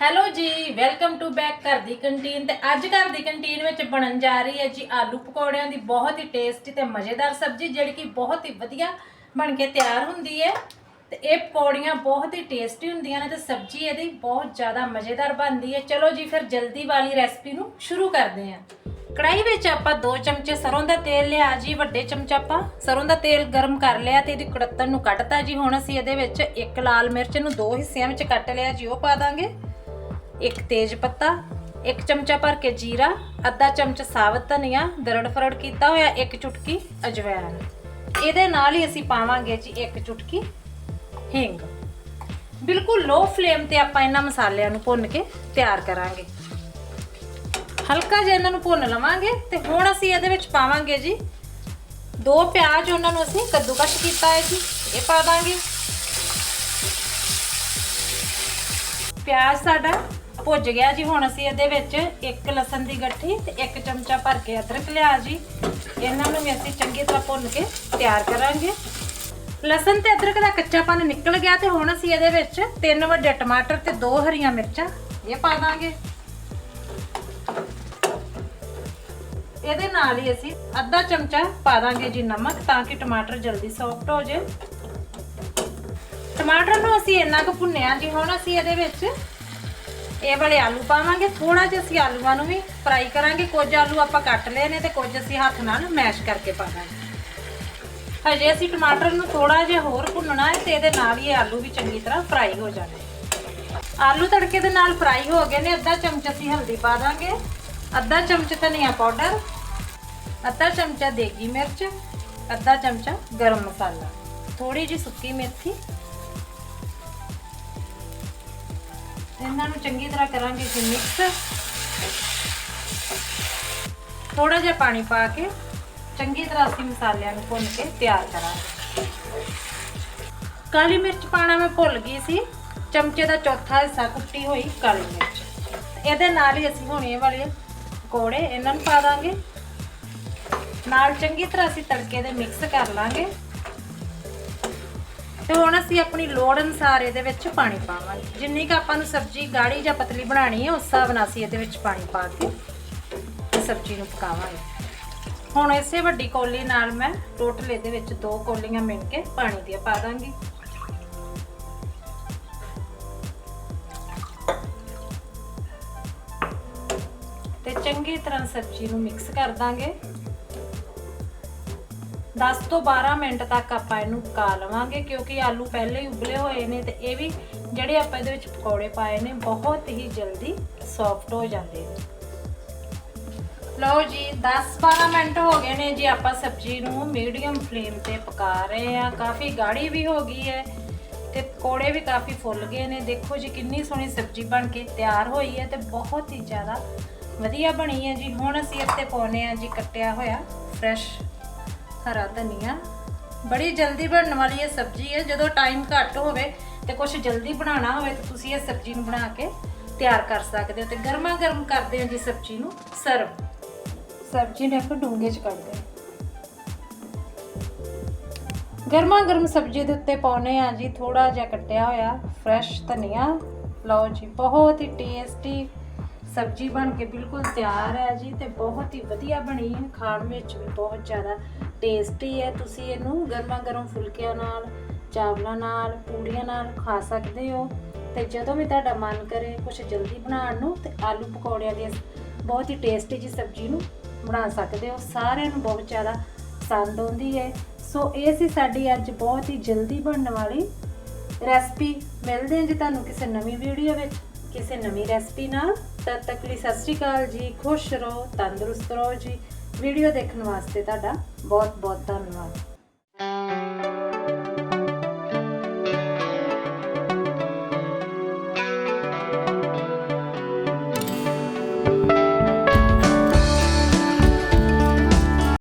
Hello ਜੀ, welcome to back ਘਰ ਦੀ canteen ਤੇ ਅੱਜ ਘਰ ਦੀ ਕੰਟੀਨ ਵਿੱਚ ਬਣਨ ਜਾ ਰਹੀ ਹੈ ਜੀ ਆਲੂ ਪਕੌੜਿਆਂ ਦੀ ਬਹੁਤ ਹੀ ਟੇਸਟੀ ਤੇ ਮਜ਼ੇਦਾਰ ਸਬਜ਼ੀ, ਜਿਹੜੀ ਕਿ ਬਹੁਤ ਹੀ ਵਧੀਆ ਬਣ ਕੇ ਤਿਆਰ ਹੁੰਦੀ ਹੈ। ਤੇ ਇਹ ਪਕੌੜੀਆਂ ਬਹੁਤ ਹੀ ਟੇਸਟੀ ਹੁੰਦੀਆਂ ਨੇ ਤੇ ਸਬਜ਼ੀ ਇਹਦੀ ਬਹੁਤ ਜ਼ਿਆਦਾ ਮਜ਼ੇਦਾਰ ਬਣਦੀ ਹੈ। ਚਲੋ ਜੀ, ਫਿਰ ਜਲਦੀ ਵਾਲੀ ਰੈਸਪੀ ਨੂੰ ਸ਼ੁਰੂ ਕਰਦੇ ਹਾਂ। ਕੜਾਈ ਵਿੱਚ ਆਪਾਂ 2 ਚਮਚੇ ਸਰੋਂ ਦਾ ਤੇਲ ਲਿਆ ਜੀ, ਵੱਡੇ ਚਮਚਾ ਆਪਾਂ ਸਰੋਂ ਦਾ ਤੇਲ ਗਰਮ ਕਰ ਲਿਆ ਤੇ ਇਹਦੀ ਕੜਤਣ ਨੂੰ ਕੱਟਤਾ ਜੀ। ਹੁਣ ਅਸੀਂ ਇਹਦੇ ਵਿੱਚ ਇੱਕ ਲਾਲ ਮਿਰਚ ਨੂੰ ਦੋ ਹਿੱਸਿਆਂ ਵਿੱਚ ਕੱਟ ਲਿਆ ਜੀ, ਉਹ ਪਾ ਦਾਂਗੇ। ਇੱਕ ਤੇਜ ਪੱਤਾ, ਇੱਕ ਚਮਚਾ ਭਰ ਕੇ ਜੀਰਾ, ਅੱਧਾ ਚਮਚ ਸਾਬਤ ਧਨੀਆ, ਦਰੜ ਫਰੜ ਕੀਤਾ ਹੋਇਆ ਇੱਕ ਚੁਟਕੀ ਅਜਵਾਇਣ ਇਹਦੇ ਨਾਲ ਹੀ ਅਸੀਂ ਪਾਵਾਂਗੇ ਜੀ ਇੱਕ ਚੁਟਕੀ ਹਿੰਗ। ਬਿਲਕੁਲ ਲੋ ਫਲੇਮ ਤੇ ਆਪਾਂ ਇਹਨਾਂ ਮਸਾਲਿਆਂ ਨੂੰ ਭੁੰਨ ਕੇ ਤਿਆਰ ਕਰਾਂਗੇ। ਹਲਕਾ ਜਿਹਾ ਇਹਨਾਂ ਨੂੰ ਭੁੰਨ ਲਵਾਂਗੇ ਤੇ ਹੁਣ ਅਸੀਂ ਇਹਦੇ ਵਿੱਚ ਪਾਵਾਂਗੇ ਜੀ ਦੋ ਪਿਆਜ਼, ਉਹਨਾਂ ਨੂੰ ਅਸੀਂ ਕੱਦੂਕਸ਼ ਕੀਤਾ ਹੈ ਜੀ, ਇਹ ਪਾ ਦਾਂਗੇ। ਪਿਆਜ਼ ਸਾਡਾ ਭੁੱਜ ਗਿਆ ਜੀ, ਹੁਣ ਅਸੀਂ ਇਹਦੇ ਵਿੱਚ ਇੱਕ ਲਸਣ ਦੀ ਗੱਠੀ ਤੇ ਇੱਕ ਚਮਚਾ ਭਰ ਕੇ ਅਦਰਕ ਲਿਆ ਜੀ। ਇਹਨਾਂ ਨੂੰ ਵੀ ਅਸੀਂ ਚੰਗੀ ਤਰ੍ਹਾਂ ਭੁੰਨ ਕੇ ਤਿਆਰ ਕਰਾਂਗੇ। ਲਸਣ ਤੇ ਅਦਰਕ ਦਾ ਕੱਚਾਪਨ ਨਿਕਲ ਗਿਆ ਤੇ ਹੁਣ ਅਸੀਂ ਇਹਦੇ ਵਿੱਚ ਤਿੰਨ ਵੱਡੇ ਟਮਾਟਰ ਤੇ ਦੋ ਹਰੀਆਂ ਮਿਰਚਾਂ ਇਹ ਪਾ ਦਾਂਗੇ। ਇਹਦੇ ਨਾਲ ਹੀ ਅਸੀਂ ਅੱਧਾ ਚਮਚਾ ਪਾ ਦਾਂਗੇ ਜੀ ਨਮਕ ਤਾਂ ਕਿ ਟਮਾਟਰ ਜਲਦੀ ਸੌਫਟ ਹੋ ਜਾਏ ਟਮਾਟਰ ਨੂੰ ਅਸੀਂ ਇੰਨਾ ਕੁ ਭੁੰਨਿਆ ਜੀ, ਹੁਣ ਅਸੀਂ ਇਹਦੇ ਵਿੱਚ ਇਹ ਵਾਲੇ ਆਲੂ ਪਾਵਾਂਗੇ ਥੋੜਾ ਜਿਹਾ ਅਸੀਂ ਆਲੂਆਂ ਨੂੰ ਵੀ ਫਰਾਈ ਕਰਾਂਗੇ, ਕੁਝ ਆਲੂ ਆਪਾਂ ਕੱਟ ਲਏ ਨੇ ਤੇ ਕੁਝ ਅਸੀਂ ਹੱਥ ਨਾਲ ਮੈਸ਼ ਕਰਕੇ ਪਾਵਾਂਗੇ। ਹਜੇ ਅਸੀਂ ਟਮਾਟਰ ਨੂੰ ਥੋੜਾ ਜਿਹਾ ਹੋਰ ਭੁੰਨਣਾ ਹੈ ਤੇ ਇਹਦੇ ਨਾਲ ਹੀ ਇਹ ਆਲੂ ਵੀ ਚੰਗੀ ਤਰ੍ਹਾਂ ਫਰਾਈ ਹੋ ਜਾਣੇ ਆਲੂ ਤੜਕੇ ਦੇ ਨਾਲ ਫਰਾਈ ਹੋ ਗਏ ਨੇ, ਅੱਧਾ ਚਮਚ ਅਸੀਂ ਹਲਦੀ ਪਾ ਦਾਂਗੇ, ਅੱਧਾ ਚਮਚ ਧਨੀਆ ਪਾਊਡਰ, ਅੱਧਾ ਚਮਚਾ ਦੇਗੀ ਮਿਰਚ, ਅੱਧਾ ਚਮਚਾ ਗਰਮ ਮਸਾਲਾ। ਥੋੜੀ ਜਿਹੀ ਸੁੱਕੀ ਮੇਥੀ ਇਹਨਾਂ ਨੂੰ ਚੰਗੀ ਤਰ੍ਹਾਂ ਕਰਾਂਗੇ ਜੀ ਮਿਕਸ ਥੋੜਾ ਜਿਹਾ ਪਾਣੀ ਪਾ ਕੇ ਚੰਗੀ ਤਰ੍ਹਾਂ ਅਸੀਂ ਮਸਾਲਿਆਂ ਨੂੰ ਭੁੰਨ ਕੇ ਤਿਆਰ ਕਰਾਂਗੇ। ਕਾਲੀ ਮਿਰਚ ਪਾਣਾ ਮੈਂ ਭੁੱਲ ਗਈ ਸੀ। ਚਮਚੇ ਦਾ ਚੌਥਾ ਹਿੱਸਾ ਕੁੱਟੀ ਹੋਈ ਕਾਲੀ ਮਿਰਚ। ਇਹਦੇ ਨਾਲ ਹੀ ਅਸੀਂ ਹੁਣ ਇਹ ਵਾਲੇ ਪਕੌੜੇ ਇਹਨਾਂ ਨੂੰ ਪਾ ਦਾਂਗੇ। ਨਾਲ ਚੰਗੀ ਤਰ੍ਹਾਂ ਅਸੀਂ ਤੜਕੇ ਦੇ ਮਿਕਸ ਕਰ ਲਾਂਗੇ। ਤੇ ਹੁਣ ਅਸੀਂ ਆਪਣੀ ਲੋੜ ਅਨੁਸਾਰ ਇਹਦੇ ਵਿੱਚ ਪਾਣੀ ਪਾਵਾਂਗੇ। ਜਿੰਨੀ ਕ ਆਪਾਂ ਨੂੰ ਸਬਜ਼ੀ ਗਾੜੀ ਜਾਂ ਪਤਲੀ ਬਣਾਣੀ ਹੈ, ਉਸ ਹਿਸਾਬ ਨਾਲ ਅਸੀਂ ਇਹਦੇ ਵਿੱਚ ਪਾਣੀ ਪਾ ਕੇ ਸਬਜ਼ੀ ਨੂੰ ਪਕਾਵਾਂਗੇ। ਹੁਣ ਇਸੇ ਵੱਡੀ ਕੌਲੀ ਨਾਲ ਮੈਂ ਟੋਟਲ ਇਹਦੇ ਵਿੱਚ ਦੋ ਕੌਲੀਆਂ ਮਿਲ ਕੇ ਪਾਣੀ ਦੀਆਂ ਪਾ ਦਾਂਗੀ। ਤੇ ਚੰਗੀ ਤਰ੍ਹਾਂ ਸਬਜ਼ੀ ਨੂੰ ਮਿਕਸ ਕਰ ਦਾਂਗੇ। 10 ਤੋਂ 12 ਮਿੰਟ ਤੱਕ ਆਪਾਂ ਇਹਨੂੰ ਪਕਾ ਲਵਾਂਗੇ, ਕਿਉਂਕਿ ਆਲੂ ਪਹਿਲੇ ਹੀ ਉਬਲੇ ਹੋਏ ਨੇ ਤੇ ਇਹ ਵੀ ਜਿਹੜੇ ਆਪਾਂ ਇਹਦੇ ਵਿੱਚ ਪਕੌੜੇ ਪਾਏ ਨੇ, ਬਹੁਤ ਹੀ ਜਲਦੀ ਸੌਫਟ ਹੋ ਜਾਂਦੇ ਨੇ। ਲਓ ਜੀ 10-12 ਮਿੰਟ ਹੋ ਗਏ ਨੇ ਜੀ ਆਪਾਂ ਸਬਜ਼ੀ ਨੂੰ ਮੀਡੀਅਮ ਫਲੇਮ ਤੇ ਪਕਾ ਰਹੇ ਆ ਕਾਫੀ ਗਾੜੀ ਵੀ ਹੋ ਗਈ ਹੈ ਤੇ ਪਕੌੜੇ ਵੀ ਕਾਫੀ ਫੁੱਲ ਗਏ ਨੇ। ਦੇਖੋ ਜੀ, ਕਿੰਨੀ ਸੋਹਣੀ ਸਬਜ਼ੀ ਬਣ ਕੇ ਤਿਆਰ ਹੋਈ ਹੈ ਤੇ ਬਹੁਤ ਹੀ ਜ਼ਿਆਦਾ ਵਧੀਆ ਬਣੀ ਹੈ ਜੀ। ਹੁਣ ਅਸੀਂ ਇੱਥੇ ਪਾਉਨੇ ਆ ਜੀ ਕੱਟਿਆ ਹੋਇਆ ਫਰੈਸ਼ ਹਰਾ ਧਨੀਆ ਬੜੀ ਜਲਦੀ ਬਣਨ ਵਾਲੀ ਇਹ ਸਬਜ਼ੀ ਹੈ। ਜਦੋਂ ਟਾਈਮ ਘੱਟ ਹੋਵੇ ਤੇ ਕੁਝ ਜਲਦੀ ਬਣਾਉਣਾ ਹੋਵੇ ਤਾਂ ਤੁਸੀਂ ਇਹ ਸਬਜ਼ੀ ਨੂੰ ਬਣਾ ਕੇ ਤਿਆਰ ਕਰ ਸਕਦੇ ਹੋ ਤੇ ਗਰਮਾ ਗਰਮ ਕਰਦੇ ਹਾਂ ਜੀ ਸਬਜ਼ੀ ਨੂੰ। ਸਰਵ। ਸਬਜ਼ੀ ਨੇ ਆਪਾਂ ਡੂੰਘੇ ਚ ਕੱਢਦੇ ਹਾਂ ਗਰਮਾ ਗਰਮ ਸਬਜ਼ੀ ਦੇ ਉੱਤੇ ਪਾਉਨੇ ਆ ਜੀ। ਥੋੜਾ ਜਿਹਾ ਕੱਟਿਆ ਹੋਇਆ ਫਰੈਸ਼ ਧਨੀਆ। ਲਓ ਜੀ, ਬਹੁਤ ਹੀ ਟੇਸਟੀ ਸਬਜ਼ੀ ਬਣ ਕੇ ਬਿਲਕੁਲ ਤਿਆਰ ਹੈ ਜੀ ਤੇ ਬਹੁਤ ਹੀ ਵਧੀਆ ਬਣੀ ਹੈ। ਖਾਣ ਵਿੱਚ ਵੀ ਬਹੁਤ ਜ਼ਿਆਦਾ ਟੇਸਟੀ ਹੈ, ਤੁਸੀਂ ਇਹਨੂੰ ਗਰਮਾ ਗਰਮ ਫੁਲਕਿਆਂ ਨਾਲ, ਚਾਵਲਾਂ ਨਾਲ, ਪੂੜੀਆਂ ਨਾਲ ਖਾ ਸਕਦੇ ਹੋ। ਤੇ ਜਦੋਂ ਵੀ ਤੁਹਾਡਾ ਮਨ ਕਰੇ ਕੁਝ ਜਲਦੀ ਬਣਾਉਣ ਨੂੰ, ਤੇ ਆਲੂ ਪਕੌੜਿਆਂ ਦੀ ਬਹੁਤ ਹੀ ਟੇਸਟੀ ਜੀ ਸਬਜ਼ੀ ਨੂੰ ਬਣਾ ਸਕਦੇ ਹੋ। ਸਾਰਿਆਂ ਨੂੰ ਬਹੁਤ ਜ਼ਿਆਦਾ ਪਸੰਦ ਆਉਂਦੀ ਹੈ। ਸੋ ਇਹ ਸੀ ਸਾਡੀ ਅੱਜ ਬਹੁਤ ਹੀ ਜਲਦੀ ਬਣਨ ਵਾਲੀ ਰੈਸਪੀ। ਮਿਲਦੇ ਹਾਂ ਜੀ ਤੁਹਾਨੂੰ ਕਿਸੇ ਨਵੀਂ ਵੀਡੀਓ ਵਿੱਚ। ਕਿਸੇ ਨਵੀਂ ਰੈਸਪੀ ਨਾਲ, ਤਦ ਤੱਕ ਲਈ ਸਤਿ ਸ਼੍ਰੀ ਅਕਾਲ ਜੀ, ਖੁਸ਼ ਰਹੋ, ਤੰਦਰੁਸਤ ਰਹੋ ਜੀ। ਵੀਡੀਓ ਦੇਖਣ ਵਾਸਤੇ ਤੁਹਾਡਾ ਬਹੁਤ ਬਹੁਤ ਧੰਨਵਾਦ।